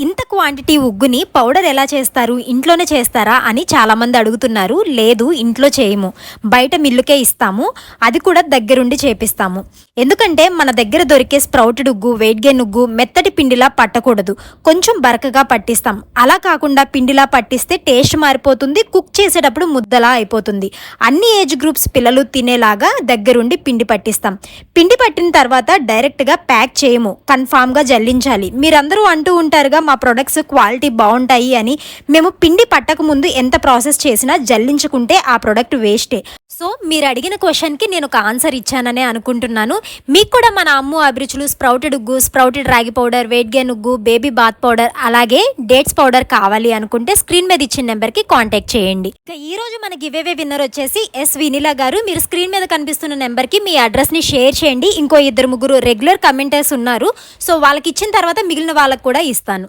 ఇంత quantity ఉగ్గుని powder ఎలా చేస్తారు? ఇంట్లోనే చేస్తారా? అని చాలామంది అడుగుతున్నారు. లేదు ఇంట్లో చేయము. బయట మిల్లుకే ఇస్తాము. అది కూడా దగ్గరుండి చేపిస్తాము. ఎందుకంటే మన దగ్గర దొరికే స్ప్రౌటెడ్ ఉగ్గు వెయిట్ గెయిన్ ఉగ్గు మెత్తటి పిండిలా పట్టకూడదు. కొంచెం బరకగా పట్టిస్తాం. అలా కాకుండా పిండిలా పట్టిస్తే టేస్ట్ మారిపోతుంది కుక్ చేసేటప్పుడు ముద్దలా అయిపోతుంది. అన్ని ఏజ్ గ్రూప్స్ పిల్లలు తినేలాగా దగ్గరుండి పిండి పట్టిస్తాం. పిండి పట్టిన తర్వాత డైరెక్ట్గా ప్యాక్ చేయము. కన్ఫామ్గా జల్లించాలి. మీరందరూ అంటూ ఉంటారుగా మా ప్రొడక్ట్స్ క్వాలిటీ బాగుంటాయి అని మేము పిండి పట్టక ముందు ఎంత ప్రాసెస్ చేసినా జల్లించుకుంటే ఆ ప్రోడక్ట్ వేస్టే. సో మీరు అడిగిన క్వశ్చన్కి నేను ఒక ఆన్సర్ ఇచ్చాననే అనుకుంటున్నాను. మీకు కూడా మన అమ్ము అభిరుచులు స్ప్రౌటెడ్ ఉగ్గు sprouted ragi powder weight gain ఉగ్గు బేబీ బాత్ పౌడర్ అలాగే డేట్స్ పౌడర్ కావాలి అనుకుంటే స్క్రీన్ మీద ఇచ్చిన నెంబర్కి కాంటాక్ట్ చేయండి. ఇక ఈ రోజు మన గివేవే విన్నర్ వచ్చేసి ఎస్ వినిలా గారు. మీరు స్క్రీన్ మీద కనిపిస్తున్న నెంబర్కి మీ అడ్రస్ని షేర్ చేయండి. ఇంకో ఇద్దరు ముగ్గురు రెగ్యులర్ కమెంటర్స్ ఉన్నారు. సో వాళ్ళకి ఇచ్చిన తర్వాత మిగిలిన వాళ్ళకి కూడా ఇస్తాను.